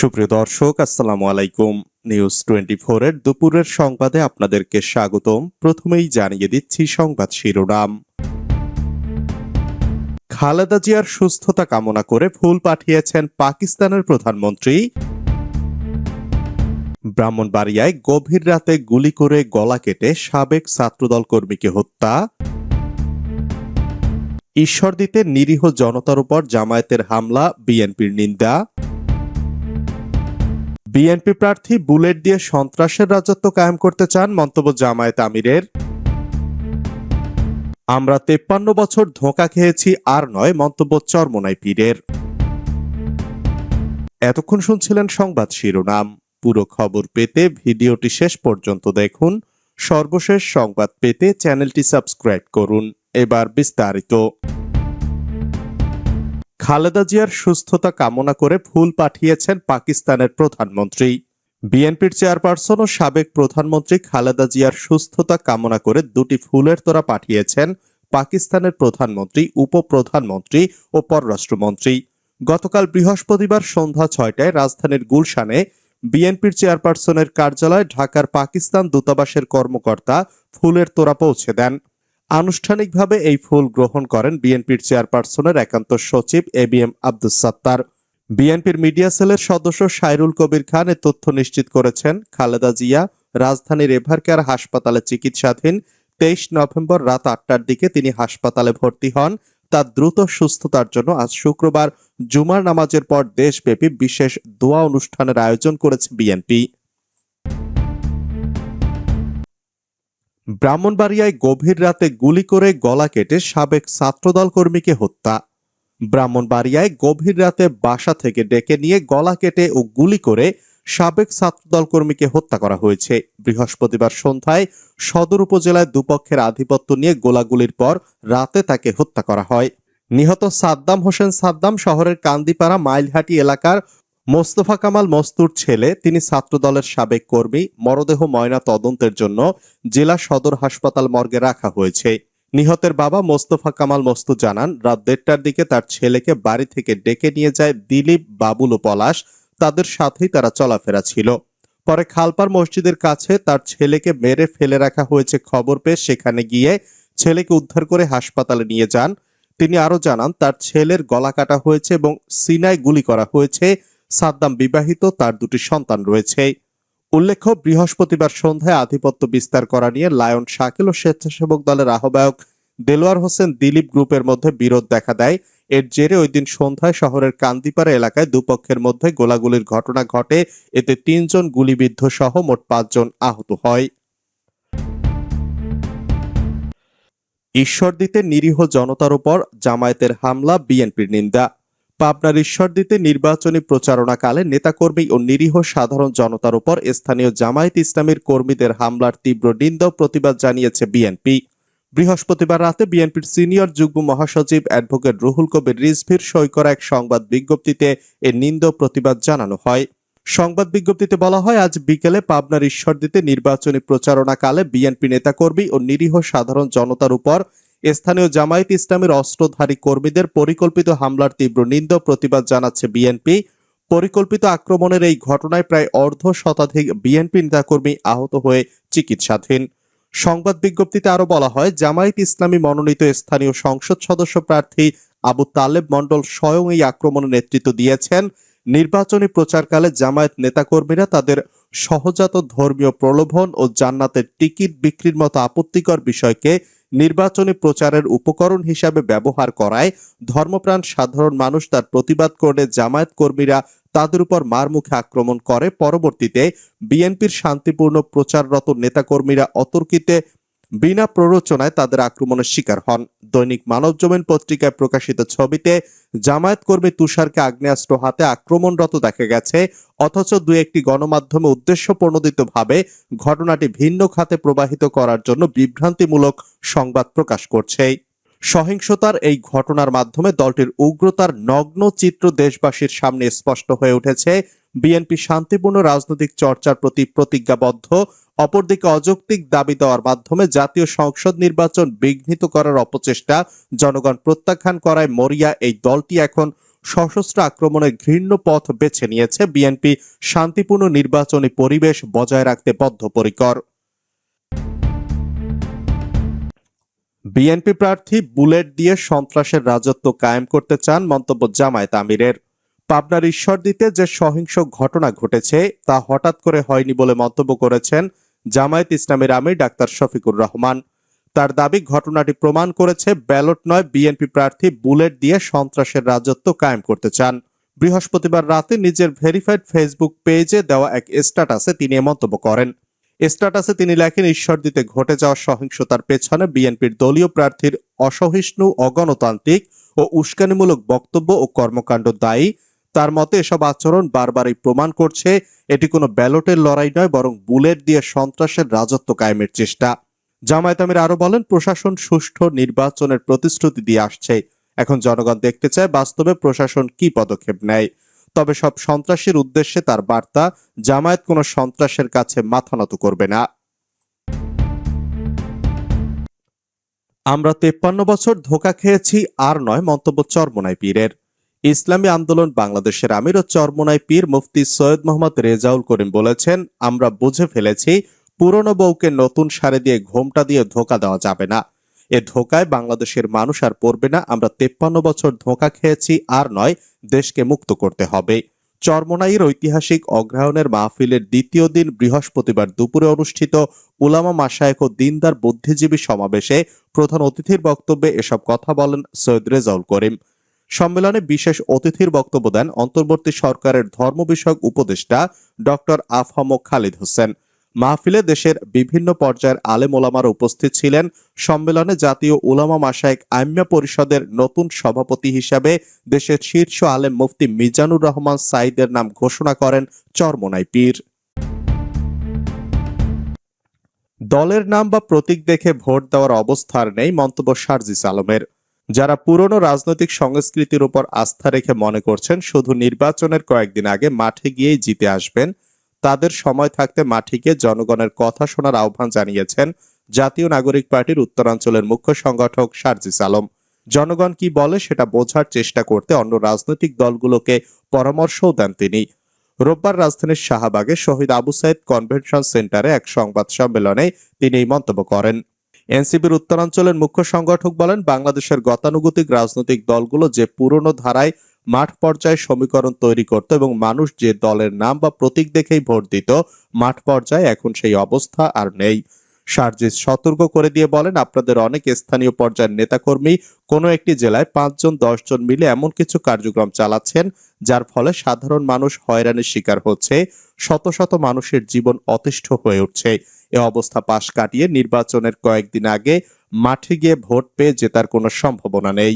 সুপ্রিয় দর্শক, আসসালামু আলাইকুম। নিউজ টোয়েন্টি এর দুপুরের সংবাদে আপনাদেরকে স্বাগতম। প্রথমেই জানিয়ে দিচ্ছি সংবাদ শিরোনাম। খালেদা জিয়ার সুস্থতা কামনা করে ফুল পাঠিয়েছেন পাকিস্তানের প্রধানমন্ত্রী। ব্রাহ্মণবাড়িয়ায় গভীর রাতে গুলি করে গলা কেটে সাবেক ছাত্রদল কর্মীকে হত্যা। ঈশ্বরদীতে নিরীহ জনতার উপর জামায়াতের হামলা, বিএনপির নিন্দা। বিএনপি প্রার্থী বুলেট দিয়ে সন্ত্রাসের রাজত্ব কায়েম করতে চান মন্তব্য জামায়াত আমিরের। আমরা তেপ্পান্ন বছর ধোঁকা খেয়েছি, আর নয় মন্তব্য চরমনাই পীরের। এতক্ষণ শুনছিলেন সংবাদ শিরোনাম। পুরো খবর পেতে ভিডিওটি শেষ পর্যন্ত দেখুন। সর্বশেষ সংবাদ পেতে চ্যানেলটি সাবস্ক্রাইব করুন। এবার বিস্তারিত। খালেদা জিয়ার সুস্থতা কামনা করে ফুল পাঠিয়েছেন পাকিস্তানের প্রধানমন্ত্রী। বিএনপির চেয়ারপারসন ও সাবেক প্রধানমন্ত্রী খালেদা জিয়ার সুস্থতা কামনা করে দুটি ফুলের তোরা পাঠিয়েছেন পাকিস্তানের প্রধানমন্ত্রী, উপপ্রধানমন্ত্রী ও পররাষ্ট্রমন্ত্রী। গতকাল বৃহস্পতিবার সন্ধ্যা ছয়টায় রাজধানীর গুলশানে বিএনপির চেয়ারপারসনের কার্যালয়ে ঢাকার পাকিস্তান দূতাবাসের কর্মকর্তা ফুলের তোরা পৌঁছে দেন। আনুষ্ঠানিকভাবে এই ফুল গ্রহণ করেন বিএনপির চেয়ারপারসনের একান্ত সচিব A B M Abdus Sattar. বিএনপির মিডিয়া সেলের সদস্য সাইরুল কবির খান এ তথ্য নিশ্চিত করেছেন, খালেদা জিয়া রাজধানীর এভারকেয়ার হাসপাতালে চিকিৎসাধীন। তেইশ নভেম্বর রাত আটটার দিকে তিনি হাসপাতালে ভর্তি হন। তার দ্রুত সুস্থতার জন্য আজ শুক্রবার জুমার নামাজের পর দেশব্যাপী বিশেষ দোয়া অনুষ্ঠানের আয়োজন করেছে বিএনপি। ব্রাহ্মণবাড়িয়ায় গভীর রাতে গুলি করে গলা কেটে সাবেক ছাত্রদল কর্মীকে হত্যা। ব্রাহ্মণবাড়িয়ায় গভীর রাতে বাসা থেকে ডেকে নিয়ে গলা কেটে ও গুলি করে সাবেক ছাত্রদল কর্মীকে হত্যা করা হয়েছে। বৃহস্পতিবার সন্ধ্যায় সদর উপজেলায় দুপক্ষের আধিপত্য নিয়ে গোলাগুলির পর রাতে তাকে হত্যা করা হয়। নিহত সাদ্দাম হোসেন সাদ্দাম শহরের কান্দিপাড়া মাইলহাটি এলাকার মোস্তফা কামাল মস্তুর ছেলে, তিনি ছাত্রদলের সাবেক কর্মী, মরদেহ ময়না তদন্তের জন্য জেলা সদর হাসপাতাল মর্গে রাখা হয়েছে। নিহতের বাবা মোস্তফা কামাল মস্তু জানান, রাত দেড়টার দিকে তার ছেলেকে বাড়ি থেকে ডেকে নিয়ে যায় দিলীপ বাবুল ও পলাশ, তাদের সাথেই তারা চলাফেরা ছিল। পরে খালপার মসজিদের কাছে তার ছেলেকে মেরে ফেলে রাখা হয়েছে খবর পেয়ে সেখানে গিয়ে ছেলেকে উদ্ধার করে হাসপাতালে নিয়ে যান। তিনি আরও জানান, তার ছেলের গলা কাটা হয়েছে এবং সিনায় গুলি করা হয়েছে। সাদ্দাম বিবাহিত, তার দুটি সন্তান রয়েছে। উল্লেখ্য, বৃহস্পতিবার সন্ধ্যায় আধিপত্য বিস্তার করা নিয়ে লায়ন শাকিল ও স্বেচ্ছাসেবক দলের আহ্বায়ক দেলোয়ার হোসেন দিলীপ গ্রুপের মধ্যে বিরোধ দেখা দেয়। এর জেরে ওই দিন সন্ধ্যায় শহরের কান্দিপাড়া এলাকায় দুপক্ষের মধ্যে গোলাগুলির ঘটনা ঘটে। এতে তিনজন গুলিবিদ্ধ সহ মোট পাঁচজন আহত হয়। ঈশ্বরদীতে নিরীহ জনতার উপর জামায়াতের হামলা, বিএনপির নিন্দা। পাবনার ঈশ্বরদীতে নির্বাচনী প্রচারণাকালে নেতাকর্মী ও নিরীহ সাধারণ জনতার উপর স্থানীয় জামায়াত ইসলামীর কর্মীদের হামলার তীব্র নিন্দা প্রতিবাদ জানিয়েছে বিএনপি। বৃহস্পতিবার রাতে বিএনপির সিনিয়র যুগ্ম মহাসচিব অ্যাডভোকেট রুহুল কবির রিজভির সই করা এক সংবাদ বিজ্ঞপ্তিতে এ নিন্দ প্রতিবাদ জানানো হয়। সংবাদ বিজ্ঞপ্তিতে বলা হয়, আজ বিকেলে পাবনার ঈশ্বরদীতে নির্বাচনী প্রচারণাকালে বিএনপি নেতাকর্মী ও নিরীহ সাধারণ জনতার উপর স্থানীয় জামায়াত ইসলামের অস্ত্রধারী কর্মীদের পরিকল্পিত হামলার তীব্র নিন্দ প্রতিবাদ জানাচ্ছে বিএনপি পরিকল্পিত আক্রমণের এই ঘটনায় প্রায় অর্ধ শতাধিক বিএনপি নেতাকর্মী আহত হয়ে চিকিৎসাধীন। সংবাদ বিজ্ঞপ্তিতে আরও বলা হয়, জামায়াত ইসলামী মনোনীত স্থানীয় সংসদ সদস্য প্রার্থী আবু তালেব মণ্ডল স্বয়ং এই আক্রমণে নেতৃত্ব দিয়েছেন। নির্বাচনী প্রচারকালে জামায়াত নেতাকর্মীরা তাদের সহজাত ধর্মীয় প্রলোভন ও জান্নাতের টিকিট বিক্রির মতো আপত্তিকর বিষয়কে নির্বাচনী প্রচারের উপকরণ হিসাবে ব্যবহার করায় ধর্মপ্রাণ সাধারণ মানুষ তার প্রতিবাদ করলে জামায়াত কর্মীরা তাদের উপর মারমুখে আক্রমণ করে। পরবর্তীতে বিএনপির শান্তিপূর্ণ প্রচাররত নেতাকর্মীরা অতর্কিতে বিনা প্ররোচনায় তাদের আক্রমণের শিকার হন। দৈনিক মানব জমিন পত্রিকায় প্রকাশিত ছবিতে জামায়াত কর্মী তুষারকে আগ্নেয়াস্ত্র হাতে আক্রমণরত দেখা গেছে, অথচ দু একটি গণমাধ্যমে উদ্দেশ্য প্রণোদিতভাবে ঘটনাটি ভিন্ন খাতে প্রবাহিত করার জন্য বিভ্রান্তিমূলক সংবাদ প্রকাশ করছে। সহিংসতার এই ঘটনার মাধ্যমে দলটির উগ্রতার নগ্ন চিত্র দেশবাসীর সামনে স্পষ্ট হয়ে উঠেছে। বিএনপি শান্তিপূর্ণ রাজনৈতিক চর্চার প্রতি প্রতিজ্ঞাবদ্ধ, অপরদিকে অযৌক্তিক দাবি দেওয়ার মাধ্যমে জাতীয় সংসদ নির্বাচন বিঘ্নিত করার অপচেষ্টা জনগণ প্রত্যাখ্যান করায় মরিয়া এই দলটি এখন সশস্ত্র আক্রমণের ঘৃণ্য পথ বেছে নিয়েছে। বিএনপি শান্তিপূর্ণ নির্বাচনী পরিবেশ বজায় রাখতে বদ্ধপরিকর। বিএনপি প্রার্থী বুলেট দিয়ে সন্ত্রাসের রাজত্ব কায়েম করতে চান মন্তব্য জামায়াত আমিরের। পাবনার ঈশ্বরদীতে যে সহিংস ঘটনা ঘটেছে তা হঠাৎ করে হয়নি বলে মন্তব্য করেছেন জামায়াত ইসলামের আমির ডাক্তার শফিকুর রহমান। তার দাবি, ঘটনাটি প্রমাণ করেছে ব্যালট নয় বিএনপি প্রার্থী বুলেট দিয়ে সন্ত্রাসের রাজত্ব কায়েম করতে চান। বৃহস্পতিবার রাতে নিজের ভেরিফাইড ফেসবুক পেজে দেওয়া এক স্ট্যাটাসে তিনি মন্তব্য করেন। স্ট্যাটাসে তিনি লেখেন ঈশ্বরদীতে ঘটে যাওয়া সহিংসতার পেছনে বিএনপির দলীয় প্রার্থীর অসহিষ্ণু, অগণতান্ত্রিক ও উস্কানিমূলক বক্তব্য ও কর্মকাণ্ড দায়ী। তার মতে এসব আচরণ বারবারই প্রমাণ করছে এটি কোনো ব্যালটের লড়াই নয়, বরং বুলেট দিয়ে সন্ত্রাসের রাজত্ব কায়েমের চেষ্টা। জামায়াত আমির আরও বলেন, প্রশাসন সুষ্ঠু নির্বাচনের প্রতিশ্রুতি দিয়ে আসছে। এখন জনগণ দেখতে চায় বাস্তবে প্রশাসন কি পদক্ষেপ নেয়। তবে সব সন্ত্রাসীর উদ্দেশ্যে তার বার্তা, জামায়াত কোনো সন্ত্রাসের কাছে মাথা নত করবে না। আমরা তেপ্পান্ন বছর ধোকা খেয়েছি, আর নয় মন্তব্য চরমোনাই পীরের। ইসলামী আন্দোলন বাংলাদেশের আমির ও চরমোনাই পীর মুফতি সৈয়দ মোহাম্মদ রেজাউল করিম বলেছেন, আমরা বুঝে ফেলেছি, পুরনো বউকে নতুন সারে দিয়ে ঘোমটা দিয়ে ধোকা দেওয়া যাবে না। এ ধোকায় বাংলাদেশের মানুষ আর পড়বে না। আমরা তেপ্পান্ন বছর ধোকা খেয়েছি, আর নয়, দেশকে মুক্ত করতে হবে। চরমনাইয়ের ঐতিহাসিক অগ্রহায়ণের মাহফিলের দ্বিতীয় দিন বৃহস্পতিবার দুপুরে অনুষ্ঠিত উলামা মাসায়েক ও দিনদার বুদ্ধিজীবী সমাবেশে প্রধান অতিথির বক্তব্যে এসব কথা বলেন সৈয়দ রেজাউল করিম। সম্মেলনে বিশেষ অতিথির বক্তব্য দেন অন্তর্বর্তী সরকারের ধর্ম বিষয়ক উপদেষ্টা ডক্টর আফহাম খালিদ হোসেন। মাহফিলে দেশের বিভিন্ন পর্যায়ের আলেম ওলামার উপস্থিত ছিলেন। সম্মেলনে জাতীয় উলামা মাসায়েক আইম্যা পরিষদের নতুন সভাপতি হিসাবে দেশের শীর্ষ আলেম মুফতি মিজানুর রহমান সাইদের নাম ঘোষণা করেন চরমোনাই পীর। দলের নাম বা প্রতীক দেখে ভোট দেওয়ার অবস্থার নেই মন্তব্য শারজিস আলমের। যারা পুরনো রাজনৈতিক সংস্কৃতির উপর আস্থা রেখে মনে করছেন, শুধু নির্বাচনের কয়েকদিন আগে মাঠে গিয়েই জিতে আসবেন তাদের সময় থাকতে মাঠে গিয়ে জনগণের কথা শোনার আহ্বান জানিয়েছেন জাতীয় নাগরিক পার্টির উত্তরাঞ্চলের মুখ্য সংগঠক শারজিস আলম। জনগণ কি বলে সেটা বোঝার চেষ্টা করতে অন্য রাজনৈতিক দলগুলোকে পরামর্শও দেন তিনি। রোববার রাজধানীর শাহবাগে শহীদ আবু সাইদ কনভেনশন সেন্টারে এক সংবাদ সম্মেলনে তিনি এই মন্তব্য করেন। এনসিপির উত্তরাঞ্চলের মুখ্য সংগঠক বলেন, বাংলাদেশের গতানুগতিক রাজনৈতিক দলগুলো যে পুরনো ধারায় মাঠ পর্যায়ে সমীকরণ তৈরি করত এবং মানুষ যে দলের নাম বা প্রতীক দেখেই ভোট দিত, মাঠ পর্যায়ে এখন সেই অবস্থা আর নেই। সার্জিস সতর্ক করে দিয়ে বলেন, আপনাদের অনেক স্থানীয় পর্যায়ের নেতাকর্মী কোনো একটি জেলায় পাঁচজন, দশজন মিলে এমন কিছু কার্যক্রম চালাচ্ছেন, যার ফলে সাধারণ মানুষ হয়রানির শিকার হচ্ছে, শত শত মানুষের জীবন অতিষ্ঠ হয়ে উঠছে। এ অবস্থা পাশ কাটিয়ে নির্বাচনের কয়েকদিন আগে মাঠে গিয়ে ভোট পেয়ে জেতার কোনো সম্ভাবনা নেই।